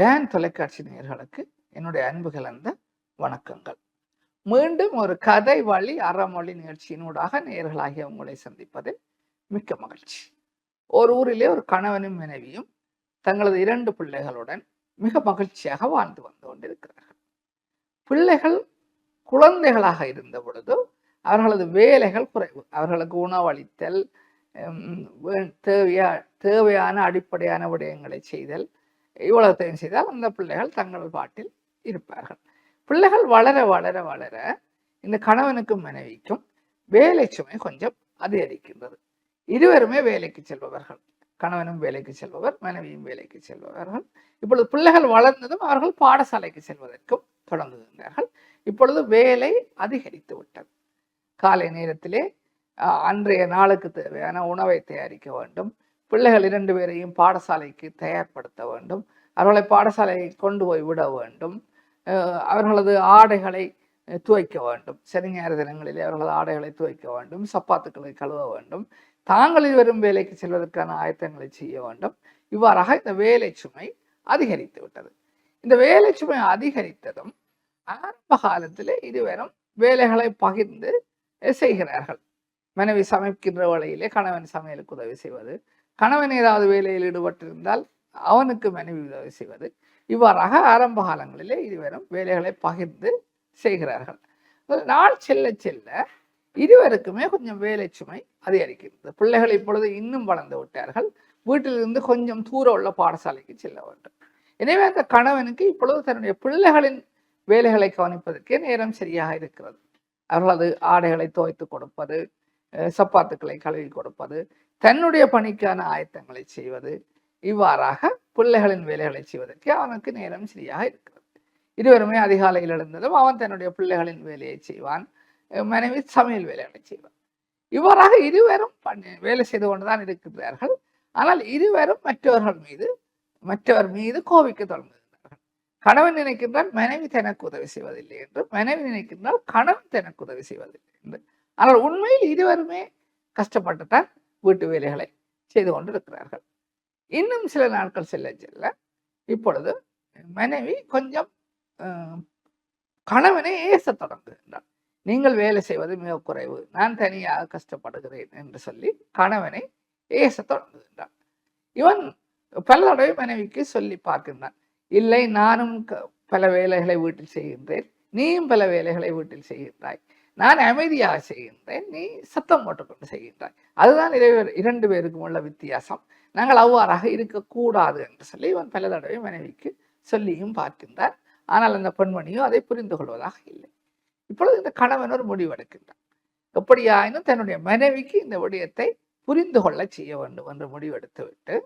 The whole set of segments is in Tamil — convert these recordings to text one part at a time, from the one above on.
டேன் தொலைக்காட்சி நேயர்களுக்கு என்னுடைய அன்பு கலந்த வணக்கங்கள். மீண்டும் ஒரு கதை வழி அறமொழி நிகழ்ச்சியினூடாக நேயர்களாகிய உங்களை சந்திப்பதில் மிக்க மகிழ்ச்சி. ஒரு ஊரிலே ஒரு கணவனும் மனைவியும் தங்களது இரண்டு பிள்ளைகளுடன் மிக மகிழ்ச்சியாக வாழ்ந்து வந்து கொண்டிருக்கிறார்கள். பிள்ளைகள் குழந்தைகளாக இருந்த பொழுது அவர்களது வேலைகள் குறைவு. அவர்களுக்கு உணவளித்தல் தேவையா தேவையான அடிப்படையான விடயங்களை செய்தல் இவ்வளவுத்தையும் செய்தால் அந்த பிள்ளைகள் தங்கள் பாட்டில் இருப்பார்கள். பிள்ளைகள் வளர வளர வளர இந்த கணவனுக்கும் மனைவிக்கும் வேலை சுமை கொஞ்சம் அதிகரிக்கின்றது. இருவருமே வேலைக்கு செல்பவர்கள். கணவனும் வேலைக்கு செல்பவர் மனைவியும் வேலைக்கு செல்பவர்கள். இப்பொழுது பிள்ளைகள் வளர்ந்ததும் அவர்கள் பாடசாலைக்கு செல்வதற்கும் தொடங்குகின்றார்கள் இப்பொழுது வேலை அதிகரித்து விட்டது. காலை நேரத்திலே அன்றைய நாளுக்கு தேவையான உணவை தயாரிக்க வேண்டும். பிள்ளைகள் இரண்டு பேரையும் பாடசாலைக்கு தயார்படுத்த வேண்டும். அவர்களை பாடசாலையை கொண்டு போய் விட வேண்டும். அவர்களது ஆடைகளை துவைக்க வேண்டும். சனி ஞாயிறு தினங்களிலே அவர்களது ஆடைகளை துவைக்க வேண்டும். சப்பாத்துக்களை கழுவ வேண்டும். தாங்களில் வரும் வேலைக்கு செல்வதற்கான ஆயத்தங்களை செய்ய வேண்டும். இவ்வாறாக இந்த வேலை சுமை அதிகரித்து விட்டது. இந்த வேலை சுமை அதிகரித்ததும் ஆரம்ப காலத்திலே இருவரும் வேலைகளை பகிர்ந்து செய்கிறார்கள். மனைவி சமைக்கின்ற வேளையிலே கணவன் சமையலுக்கு உதவி செய்வது கணவன் ஏதாவது வேலையில் ஈடுபட்டிருந்தால் அவனுக்கு மனைவி உதவி செய்வது. இவ்வாறாக ஆரம்ப காலங்களிலே இருவரும் வேலைகளை பகிர்ந்து செய்கிறார்கள். நாள் செல்ல செல்ல இருவருக்குமே கொஞ்சம் வேலை சுமை அதிகரிக்கிறது பிள்ளைகள் இப்பொழுது இன்னும் வளர்ந்து விட்டார்கள். வீட்டிலிருந்து கொஞ்சம் தூரம் உள்ள பாடசாலைக்கு செல்ல வேண்டும். எனவே அந்த கணவனுக்கு இப்பொழுது தன்னுடைய பிள்ளைகளின் வேலைகளை கவனிப்பதற்கே நேரம் சரியாக இருக்கிறது. அவர்களது ஆடைகளை துவைத்து கொடுப்பது சப்பாத்துக்களை கழுவி கொடுப்பது தன்னுடைய பணிக்கான ஆயத்தங்களை செய்வது இவ்வாறாக பிள்ளைகளின் வேலைகளை செய்வதற்கு அவனுக்கு நேரம் சரியாக இருக்கிறது. இருவருமே அதிகாலையில் எழுந்ததும் அவன் தன்னுடைய பிள்ளைகளின் வேலையை செய்வான் மனைவி சமையல் வேலைகளை செய்வான் இவ்வாறாக இருவரும் பண்ணி வேலை செய்து கொண்டுதான் இருக்கிறார்கள். ஆனால் இருவரும் மற்றவர்கள் மீது மற்றவர் மீது கோபிக்க தொடங்குகிறார்கள். கணவன் நினைக்கின்றால் மனைவி தனக்கு உதவி செய்வதில்லை என்று மனைவி நினைக்கின்றால் கணவன் தனக்கு உதவி செய்வதில்லை என்று. ஆனால் உண்மையில் இருவருமே கஷ்டப்பட்டுத்தான் வீட்டு வேலைகளை செய்து கொண்டிருக்கிறார்கள். இன்னும் சில நாட்கள் செல்ல செல்ல இப்பொழுது மனைவி கொஞ்சம் கணவனை ஏசத் தொடங்குகின்றார் நீங்கள் வேலை செய்வது மிக குறைவு. நான் தனியாக கஷ்டப்படுகிறேன் என்று சொல்லி கணவனை ஏசத் தொடங்குகின்றான். இவன் பல தடவை மனைவிக்கு சொல்லி பார்க்கின்றான். இல்லை நானும் க- பல வேலைகளை வீட்டில் செய்கின்றேன். நீயும் பல வேலைகளை வீட்டில் செய்கின்றாய். நான் அமைதியாக செய்கின்றேன். நீ சத்தம் போட்டுக்கொண்டு செய்கின்றாய். அதுதான் இறைவர் இரண்டு பேருக்கும் உள்ள வித்தியாசம். நாங்கள் அவ்வாறாக இருக்கக்கூடாது என்று சொல்லி இவன் பல தடவை மனைவிக்கு சொல்லியும் பார்க்கின்றார். ஆனால் அந்த பெண்மணியும் அதை புரிந்து கொள்வதாக இல்லை. இப்பொழுது இந்த கணவன் ஒரு முடிவெடுக்கின்றான் எப்படியாயினும் தன்னுடைய மனைவிக்கு இந்த விடயத்தை புரிந்து கொள்ள செய்ய வேண்டும் என்று முடிவெடுத்துவிட்டு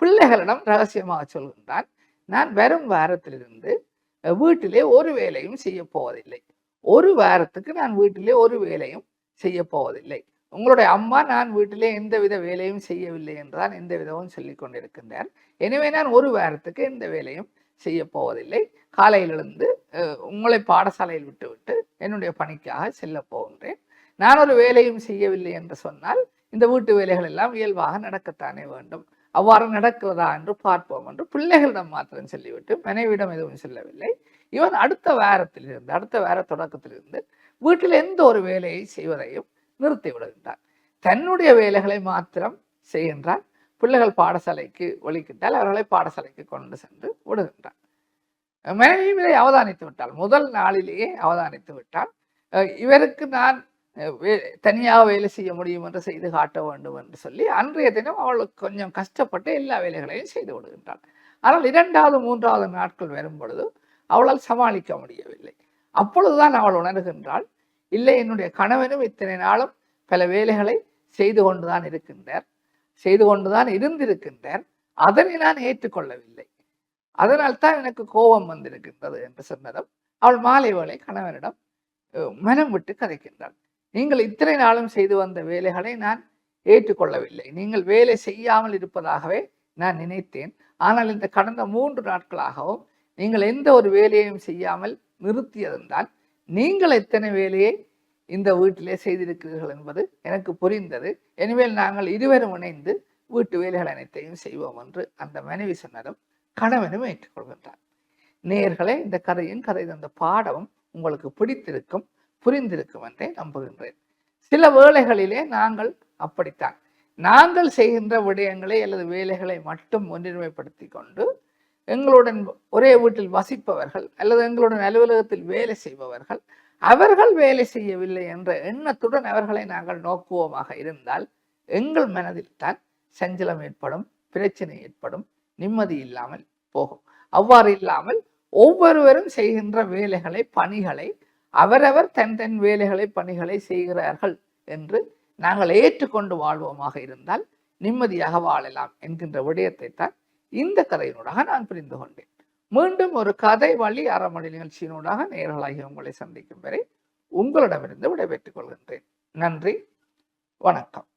பிள்ளைகளிடம் ரகசியமாக சொல்கின்றான். நான் வரும் வாரத்திலிருந்து வீட்டிலே ஒரு வேலையும் செய்ய போவதில்லை. ஒரு வாரத்துக்கு நான் வீட்டிலே ஒரு வேலையும் செய்ய போவதில்லை. உங்களுடைய அம்மா நான் வீட்டிலே எந்தவித வேலையும் செய்யவில்லை என்றுதான் எந்த விதமும் சொல்லிக் கொண்டிருக்கின்றார் எனவே நான் ஒரு வாரத்துக்கு எந்த வேலையும் செய்ய போவதில்லை. காலையிலிருந்து உங்களை பாடசாலையில் விட்டுவிட்டு என்னுடைய பணிக்காக செல்ல போகின்றேன். நான் ஒரு வேலையும் செய்யவில்லை என்று சொன்னால் இந்த வீட்டு வேலைகள் எல்லாம் இயல்பாக நடக்கத்தானே வேண்டும். அவ்வாறு நடக்குவதா என்று பார்ப்போம் என்று பிள்ளைகளிடம் மாத்திரம் சொல்லிவிட்டு மனைவியிடம் எதுவும் சொல்லவில்லை. இவன் அடுத்த வாரத்திலிருந்து அடுத்த வார தொடக்கத்திலிருந்து வீட்டில் எந்த ஒரு வேலையை செய்வதையும் நிறுத்தி விடுகின்றான். தன்னுடைய வேலைகளை மாத்திரம் செய்கின்றான். பிள்ளைகள் பாடசாலைக்கு ஒழிக்கிட்டால் அவர்களை பாடசாலைக்கு கொண்டு சென்று விடுகின்றான். மனைவியும் இதை அவதானித்து விட்டாள். முதல் நாளிலேயே அவதானித்து விட்டால் இவருக்கு நான் தனியாக வேலை செய்ய முடியும் என்று செய்து காட்ட வேண்டும் என்று சொல்லி அன்றைய தினம் அவளுக்கு கொஞ்சம் கஷ்டப்பட்டு எல்லா வேலைகளையும் செய்து விடுகின்றாள். ஆனால் இரண்டாவது மூன்றாவது நாட்கள் வரும் பொழுது அவளால் சமாளிக்க முடியவில்லை. அப்பொழுதுதான் அவள் உணர்கின்றாள் இல்லை என்னுடைய கணவனும் இத்தனை நாளும் பல வேலைகளை செய்து கொண்டுதான் இருக்கின்றார் செய்து கொண்டுதான் இருந்திருக்கின்றார் அதனை நான் ஏற்றுக்கொள்ளவில்லை. அதனால் தான் எனக்கு கோபம் வந்திருக்கின்றது என்று சொன்னதும் அவள் மாலை வேளை கணவனிடம் மனம் விட்டு கதைக்கின்றாள். நீங்கள் இத்தனை நாளும் செய்து வந்த வேலைகளை நான் ஏற்றுக்கொள்ளவில்லை. நீங்கள் வேலை செய்யாமல் இருப்பதாகவே நான் நினைத்தேன். ஆனால் இந்த கடந்த மூன்று நாட்களாகவும் நீங்கள் எந்த ஒரு வேலையையும் செய்யாமல் நிறுத்தியதென்றால் நீங்கள் எத்தனை வேலையை இந்த வீட்டிலே செய்திருக்கிறீர்கள் என்பது எனக்கு புரிந்தது. எனவே நாங்கள் இருவரும் இணைந்து வீட்டு வேலைகள் அனைத்தையும் செய்வோம் என்று அந்த மனைவி சொன்னதும் கணவனும் ஏற்றுக்கொள்கின்றார். நேர்களே இந்த கதையின் கதை தந்த பாடமும் உங்களுக்கு பிடித்திருக்கும். புரிந்திருக்கும் என்றே நம்புகின்றேன். சில வேளைகளிலே நாங்கள் அப்படித்தான். நாங்கள் செய்கின்ற விடயங்களை அல்லது வேலைகளை மட்டும் முன்னுரிமைப்படுத்தி கொண்டு எங்களுடன் ஒரே வீட்டில் வசிப்பவர்கள் அல்லது எங்களுடன் அலுவலகத்தில் வேலை செய்பவர்கள் அவர்கள் வேலை செய்யவில்லை என்ற எண்ணத்துடன் அவர்களை நாங்கள் நோக்குவோமாக இருந்தால் எங்கள் மனதில் தான் சஞ்சலம் ஏற்படும் பிரச்சனை ஏற்படும் நிம்மதி இல்லாமல் போகும். அவ்வாறு இல்லாமல் ஒவ்வொருவரும் செய்கின்ற வேலைகளை பணிகளை அவரவர் தன் தன் வேலைகளை பணிகளை செய்கிறார்கள் என்று நாங்கள் ஏற்றுக்கொண்டு வாழ்வோமாக இருந்தால் நிம்மதியாக வாழலாம் என்கின்ற விடயத்தை தான் இந்த கதையினூடாக நான் புரிந்து கொண்டேன். மீண்டும் ஒரு கதை வழி அறமொழி நிகழ்ச்சியினூடாக நேர்களாகி உங்களை சந்திக்கும் வரை உங்களிடமிருந்து விடைபெற்றுக் கொள்கின்றேன். நன்றி. வணக்கம்.